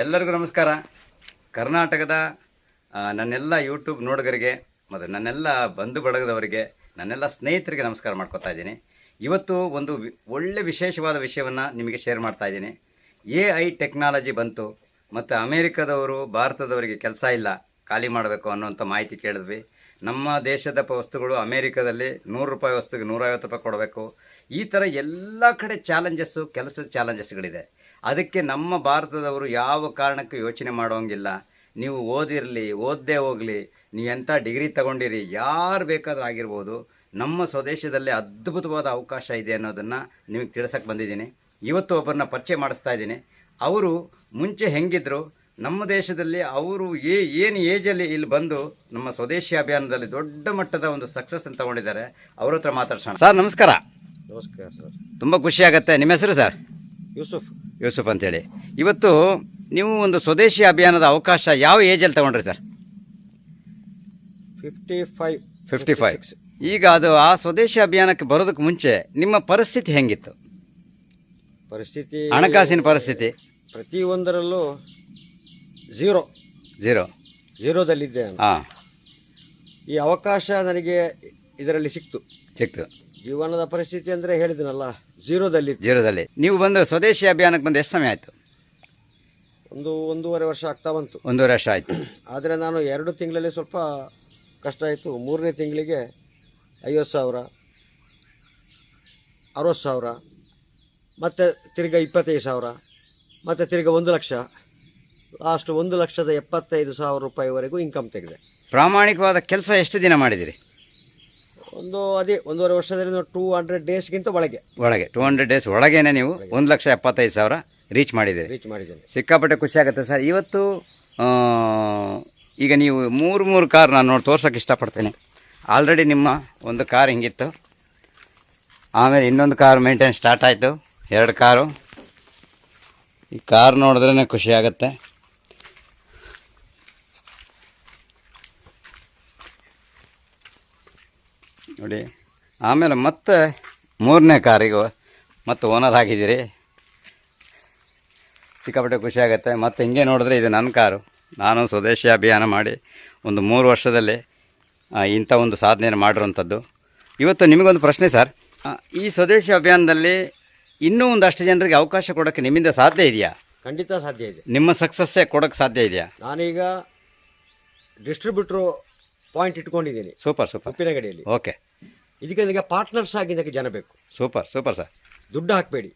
ಎಲ್ಲರಿಗೂ ನಮಸ್ಕಾರ. ಕರ್ನಾಟಕದ ನನ್ನೆಲ್ಲ ಯೂಟ್ಯೂಬ್ ನೋಡುಗರಿಗೆ, ಮತ್ತು ನನ್ನೆಲ್ಲ ಬಂಧು ಬಳಗದವರಿಗೆ, ನನ್ನೆಲ್ಲ ಸ್ನೇಹಿತರಿಗೆ ನಮಸ್ಕಾರ ಮಾಡ್ಕೊತಾ ಇದ್ದೀನಿ. ಇವತ್ತು ಒಂದು ಒಳ್ಳೆ ವಿಶೇಷವಾದ ವಿಷಯವನ್ನು ನಿಮಗೆ ಶೇರ್ ಮಾಡ್ತಾ ಇದ್ದೀನಿ. ಎ ಐ ಟೆಕ್ನಾಲಜಿ ಬಂತು, ಮತ್ತು ಅಮೇರಿಕದವರು, ಭಾರತದವರಿಗೆ ಕೆಲಸ ಇಲ್ಲ, ಖಾಲಿ ಮಾಡಬೇಕು ಅನ್ನೋಂಥ ಮಾಹಿತಿ ಕೇಳಿದ್ವಿ. ನಮ್ಮ ದೇಶದ ವಸ್ತುಗಳು ಅಮೇರಿಕದಲ್ಲಿ ನೂರು ರೂಪಾಯಿ ವಸ್ತುಗೆ ನೂರೈವತ್ತು ರೂಪಾಯಿ ಕೊಡಬೇಕು. ಈ ಥರ ಎಲ್ಲ ಕಡೆ ಚಾಲೆಂಜಸ್ಸು ಕೆಲಸದ ಚಾಲೆಂಜಸ್ಗಳಿದೆ ಅದಕ್ಕೆ ನಮ್ಮ ಭಾರತದವರು ಯಾವ ಕಾರಣಕ್ಕೂ ಯೋಚನೆ ಮಾಡೋಂಗಿಲ್ಲ ನೀವು ಓದಿರಲಿ ಓದದೇ ಹೋಗಲಿ ನೀವು ಎಂಥ ಡಿಗ್ರಿ ತಗೊಂಡಿರಿ ಯಾರು ಬೇಕಾದ್ರೂ ಆಗಿರ್ಬೋದು ನಮ್ಮ ಸ್ವದೇಶದಲ್ಲೇ ಅದ್ಭುತವಾದ ಅವಕಾಶ ಇದೆ ಅನ್ನೋದನ್ನು ನಿಮಗೆ ತಿಳ್ಸಕ್ಕೆ ಬಂದಿದ್ದೀನಿ. ಇವತ್ತು ಒಬ್ಬರನ್ನ ಪರಿಚಯ ಮಾಡಿಸ್ತಾ ಇದ್ದೀನಿ. ಅವರು ಮುಂಚೆ ಹೆಂಗಿದ್ರು ನಮ್ಮ ದೇಶದಲ್ಲಿ ಅವರು ಏ ಏನು ಏಜಲ್ಲಿ ಇಲ್ಲಿ ಬಂದು ನಮ್ಮ ಸ್ವದೇಶಿ ಅಭಿಯಾನದಲ್ಲಿ ದೊಡ್ಡ ಮಟ್ಟದ ಒಂದು ಸಕ್ಸಸ್ ಅಂತ ತಗೊಂಡಿದ್ದಾರೆ ಅವ್ರ ಹತ್ರ ಮಾತಾಡ್ಸೋಣ. ಸರ್ ನಮಸ್ಕಾರ. ನಮಸ್ಕಾರ ಸರ್. ತುಂಬ ಖುಷಿ ಆಗುತ್ತೆ. ನಿಮ್ಮ ಹೆಸರು ಸರ್? ಯೂಸುಫ್. ಯೂಸುಫ್ ಅಂತೇಳಿ. ಇವತ್ತು ನೀವು ಒಂದು ಸ್ವದೇಶಿ ಅಭಿಯಾನದ ಅವಕಾಶ ಯಾವ ಏಜಲ್ಲಿ ತಗೊಂಡ್ರಿ sir? Fifty five fifty five ಈಗ ಅದು ಆ ಸ್ವದೇಶಿ ಅಭಿಯಾನಕ್ಕೆ ಬರೋದಕ್ಕೆ ಮುಂಚೆ ನಿಮ್ಮ ಪರಿಸ್ಥಿತಿ ಹೆಂಗಿತ್ತು? ಪರಿಸ್ಥಿತಿ ಹಣಕಾಸಿನ ಪರಿಸ್ಥಿತಿ? ಪ್ರತಿಯೊಂದರಲ್ಲೂ ಝೀರೋ ಝೀರೋ ಝೀರೋದಲ್ಲಿದ್ದೆ ಹಾಂ. ಈ ಅವಕಾಶ ನನಗೆ ಇದರಲ್ಲಿ ಸಿಕ್ತು. ಸಿಕ್ತು. ಜೀವನದ ಪರಿಸ್ಥಿತಿ ಅಂದರೆ ಹೇಳಿದ್ನಲ್ಲ ಝೀರೋದಲ್ಲಿ ಜೀರೋದಲ್ಲಿ. ನೀವು ಬಂದು ಸ್ವದೇಶಿ ಅಭಿಯಾನಕ್ಕೆ ಬಂದು ಎಷ್ಟು ಸಮಯ ಆಯಿತು? ಒಂದು ಒಂದೂವರೆ ವರ್ಷ ಆಗ್ತಾ ಬಂತು. ಒಂದೂವರೆ ವರ್ಷ ಆಯಿತು. ಆದರೆ ನಾನು ಎರಡು ತಿಂಗಳಲ್ಲಿ ಸ್ವಲ್ಪ ಕಷ್ಟ ಆಯಿತು. ಮೂರನೇ ತಿಂಗಳಿಗೆ ಐವತ್ತು ಸಾವಿರ ಅರವತ್ತು ಸಾವಿರ ಮತ್ತೆ ತಿರ್ಗಾ ಇಪ್ಪತ್ತೈದು ಸಾವಿರ ಮತ್ತು ತಿರ್ಗಾ ಒಂದು ಲಕ್ಷ. ಲಾಸ್ಟ್ ಒಂದು ಲಕ್ಷದ ಎಪ್ಪತ್ತೈದು ಸಾವಿರ ರೂಪಾಯಿವರೆಗೂ ಇನ್ಕಮ್ ತೆಗೆದೆ. ಪ್ರಾಮಾಣಿಕವಾದ ಕೆಲಸ ಎಷ್ಟು ದಿನ ಮಾಡಿದಿರಿ? ಒಂದು ಅದೇ ಒಂದೂವರೆ ವರ್ಷದಲ್ಲಿ ಟೂ ಹಂಡ್ರೆಡ್ ಡೇಸ್ಗಿಂತ ಒಳಗೆ. ಒಳಗೆ. ಟೂ ಹಂಡ್ರೆಡ್ ಡೇಸ್ ಒಳಗೇನೆ ನೀವು ಒಂದು ಲಕ್ಷ ಎಪ್ಪತ್ತೈದು ಸಾವಿರ ರೀಚ್ ಮಾಡಿದ್ದೀರಿ. ರೀಚ್ ಮಾಡಿದ್ದೇನೆ ಸಿಕ್ಕಾಪಟ್ಟೆ ಖುಷಿ ಆಗುತ್ತೆ ಸರ್. ಇವತ್ತು ಈಗ ನೀವು ಮೂರು ಮೂರು ಕಾರ್ ನಾನು ನೋಡಿ ತೋರ್ಸೋಕೆ ಇಷ್ಟಪಡ್ತೇನೆ. ಆಲ್ರೆಡಿ ನಿಮ್ಮ ಒಂದು ಕಾರ್ ಹಿಂಗಿತ್ತು. ಆಮೇಲೆ ಇನ್ನೊಂದು ಕಾರ್ ಮೇಂಟೈನ್ ಸ್ಟಾರ್ಟ್ ಆಯಿತು. ಎರಡು ಕಾರು. ಈ ಕಾರ್ ನೋಡಿದ್ರೇ ಖುಷಿ ಆಗುತ್ತೆ. ನೋಡಿ ಆಮೇಲೆ ಮತ್ತೆ ಮೂರನೇ ಕಾರಿಗೂ ಮತ್ತೆ ಓನರ್ ಹಾಕಿದ್ದೀರಿ ಸಿಕ್ಕಾಪಟ್ಟೆ ಖುಷಿ ಆಗುತ್ತೆ. ಮತ್ತು ಹಿಂಗೆ ನೋಡಿದ್ರೆ ಇದು ನನ್ನ ಕಾರು. ನಾನು ಸ್ವದೇಶಿ ಅಭಿಯಾನ ಮಾಡಿ ಒಂದು ಮೂರು ವರ್ಷದಲ್ಲಿ ಇಂಥ ಒಂದು ಸಾಧನೆಯನ್ನು ಮಾಡಿರುವಂಥದ್ದು. ಇವತ್ತು ನಿಮಗೊಂದು ಪ್ರಶ್ನೆ ಸರ್. ಈ ಸ್ವದೇಶಿ ಅಭಿಯಾನದಲ್ಲಿ ಇನ್ನೂ ಒಂದಷ್ಟು ಜನರಿಗೆ ಅವಕಾಶ ಕೊಡೋಕ್ಕೆ ನಿಮ್ಮಿಂದ ಸಾಧ್ಯ ಇದೆಯಾ? ಖಂಡಿತ ಸಾಧ್ಯ ಇದೆ. ನಿಮ್ಮ ಸಕ್ಸಸ್ಸೇ ಕೊಡೋಕ್ಕೆ ಸಾಧ್ಯ ಇದೆಯಾ? ನಾನೀಗ ಡಿಸ್ಟ್ರಿಬ್ಯೂಟ್ರು ಪಾಯಿಂಟ್ ಇಟ್ಕೊಂಡಿದ್ದೀನಿ. ಸೂಪರ್ ಸೂಪರ್ ಉಪ್ಪಿನಗಡಿಯಲ್ಲಿ. ಓಕೆ ಇದಕ್ಕೆ ನನಗೆ ಪಾರ್ಟ್ನರ್ಸ್ ಆಗಿ ಜನ ಬೇಕು. ಸೂಪರ್ ಸೂಪರ್ ಸರ್ ದುಡ್ಡು ಹಾಕಬೇಡಿ.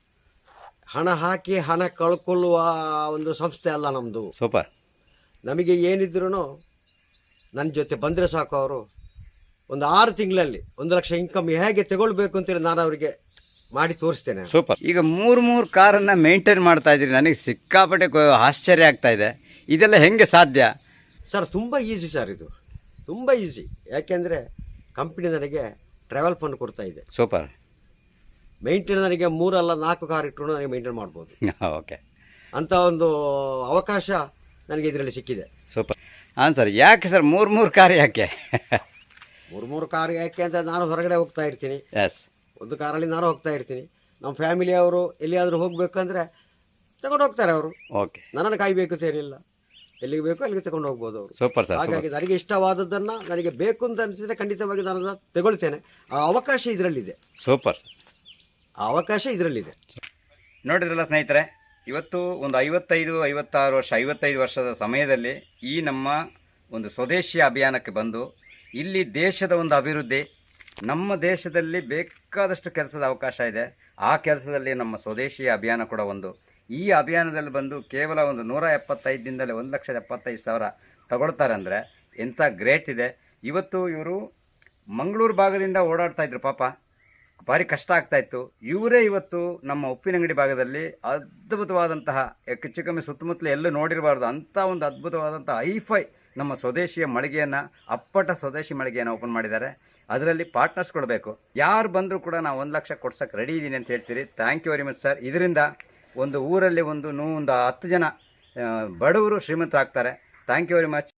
ಹಣ ಹಾಕಿ ಹಣ ಕಳ್ಕೊಳ್ಳುವ ಒಂದು ಸಂಸ್ಥೆ ಅಲ್ಲ ನಮ್ಮದು ಸೂಪರ್ ನಮಗೆ ಏನಿದ್ರು ನನ್ನ ಜೊತೆ ಬಂದರೆ ಸಾಕು ಅವರು. ಒಂದು ಆರು ತಿಂಗಳಲ್ಲಿ ಒಂದು ಲಕ್ಷ ಇನ್ಕಮ್ ಹೇಗೆ ತಗೊಳ್ಬೇಕು ಅಂತೇಳಿ ನಾನು ಅವರಿಗೆ ಮಾಡಿ ತೋರಿಸ್ತೇನೆ. ಸೂಪರ್ ಈಗ ಮೂರು ಮೂರು ಕಾರನ್ನು ಮೇಂಟೈನ್ ಮಾಡ್ತಾ ಇದ್ದೀರಿ. ನನಗೆ ಸಿಕ್ಕಾಪಟ್ಟೆ ಕೊ- ಆಶ್ಚರ್ಯ ಆಗ್ತಾ ಇದೆ. ಇದೆಲ್ಲ ಹೆಂಗೆ ಸಾಧ್ಯ? ಸರ್ ತುಂಬ ಈಸಿ ಸರ್ ಇದು. ತುಂಬ ಈಸಿ ಯಾಕೆಂದರೆ ಕಂಪ್ನಿ ನನಗೆ ಟ್ರಾವೆಲ್ ಫಂಡ್ ಕೊಡ್ತಾ ಇದೆ. ಸೂಪರ್ ಮೈಂಟೈನ್ ನನಗೆ ಮೂರಲ್ಲ ನಾಲ್ಕು ಕಾರ್ ಇಟ್ಟರು ನನಗೆ ಮೈಂಟೈನ್ ಮಾಡ್ಬೋದು. ಓಕೆ ಅಂತ ಒಂದು ಅವಕಾಶ ನನಗೆ ಇದರಲ್ಲಿ ಸಿಕ್ಕಿದೆ. ಸೂಪರ್ ಹಾಂ ಸರ್ ಯಾಕೆ ಸರ್ ಮೂರು ಮೂರು ಕಾರ್ ಯಾಕೆ? ಮೂರು ಮೂರು ಕಾರ್ ಯಾಕೆ ಅಂತ ನಾನು ಹೊರಗಡೆ ಹೋಗ್ತಾ ಇರ್ತೀನಿ. ಎಸ್ ಒಂದು ಕಾರಲ್ಲಿ ನಾನು ಹೋಗ್ತಾ ಇರ್ತೀನಿ. ನಮ್ಮ ಫ್ಯಾಮಿಲಿಯವರು ಎಲ್ಲಿಯಾದರೂ ಹೋಗಬೇಕಂದ್ರೆ ತಗೊಂಡು ಹೋಗ್ತಾರೆ ಅವರು. ಓಕೆ ನನ್ನನ್ನು ಕಾಯಬೇಕು ಏನಿಲ್ಲ. ಎಲ್ಲಿಗೆ ಬೇಕೋ ಅಲ್ಲಿಗೆ ತಗೊಂಡು ಹೋಗ್ಬೋದು ಅವರು. ಸೂಪರ್ ಸರ್ ಹಾಗಾಗಿ ನನಗೆ ಇಷ್ಟವಾದದ್ದನ್ನು ನನಗೆ ಬೇಕು ಅಂತ ಅನಿಸಿದ್ರೆ ಖಂಡಿತವಾಗಿ ನಾನು ಅದನ್ನ ತಗೊಳ್ತೇನೆ. ಆ ಅವಕಾಶ ಇದರಲ್ಲಿದೆ. ಸೂಪರ್ ಸರ್ ಆ ಅವಕಾಶ ಇದರಲ್ಲಿದೆ. ನೋಡಿದ್ರಲ್ಲ ಸ್ನೇಹಿತರೆ ಇವತ್ತು ಒಂದು ಐವತ್ತೈದು ಐವತ್ತಾರು ವರ್ಷ ಐವತ್ತೈದು ವರ್ಷದ ಸಮಯದಲ್ಲಿ ಈ ನಮ್ಮ ಒಂದು ಸ್ವದೇಶಿ ಅಭಿಯಾನಕ್ಕೆ ಬಂದು ಇಲ್ಲಿ ದೇಶದ ಒಂದು ಅಭಿವೃದ್ಧಿ ನಮ್ಮ ದೇಶದಲ್ಲಿ ಬೇಕಾದಷ್ಟು ಕೆಲಸದ ಅವಕಾಶ ಇದೆ. ಆ ಕೆಲಸದಲ್ಲಿ ನಮ್ಮ ಸ್ವದೇಶಿ ಅಭಿಯಾನ ಕೂಡ ಒಂದು ಈ ಅಭಿಯಾನದಲ್ಲಿ ಬಂದು ಕೇವಲ ಒಂದು ನೂರ ಎಪ್ಪತ್ತೈದು ದಿನದಲ್ಲಿ ಒಂದು ಲಕ್ಷದ ಎಪ್ಪತ್ತೈದು ಸಾವಿರ ತಗೊಳ್ತಾರೆ ಅಂದರೆ ಎಂಥ ಗ್ರೇಟ್ ಇದೆ. ಇವತ್ತು ಇವರು ಮಂಗಳೂರು ಭಾಗದಿಂದ ಓಡಾಡ್ತಾ ಇದ್ರು ಪಾಪ. ಭಾರಿ ಕಷ್ಟ ಆಗ್ತಾ ಇತ್ತು. ಇವರೇ ಇವತ್ತು ನಮ್ಮ ಉಪ್ಪಿನಂಗಡಿ ಭಾಗದಲ್ಲಿ ಅದ್ಭುತವಾದಂತಹ ಹೆಚ್ಚು ಕಮ್ಮಿ ಸುತ್ತಮುತ್ತಲು ಎಲ್ಲೂ ನೋಡಿರಬಾರ್ದು ಅಂಥ ಒಂದು ಅದ್ಭುತವಾದಂಥ ಐಫೈ ನಮ್ಮ ಸ್ವದೇಶಿಯ ಮಳಿಗೆಯನ್ನು, ಅಪ್ಪಟ ಸ್ವದೇಶಿ ಮಳಿಗೆಯನ್ನು ಓಪನ್ ಮಾಡಿದ್ದಾರೆ. ಅದರಲ್ಲಿ ಪಾರ್ಟ್ನರ್ಸ್ ಕೊಡಬೇಕು. ಯಾರು ಬಂದರೂ ಕೂಡ ನಾವು ಒಂದು ಲಕ್ಷ ಕೊಡ್ಸೋಕ್ಕೆ ರೆಡಿ ಇದ್ದೀನಿ ಅಂತ ಹೇಳ್ತೀರಿ. Thank you very much sir ಇದರಿಂದ ಒಂದು ಊರಲ್ಲಿ ಒಂದು ನೂ ಒಂದು ಹತ್ತು ಜನ ಬಡವರು ಶ್ರೀಮಂತರಾಗ್ತಾರೆ. Thank you very much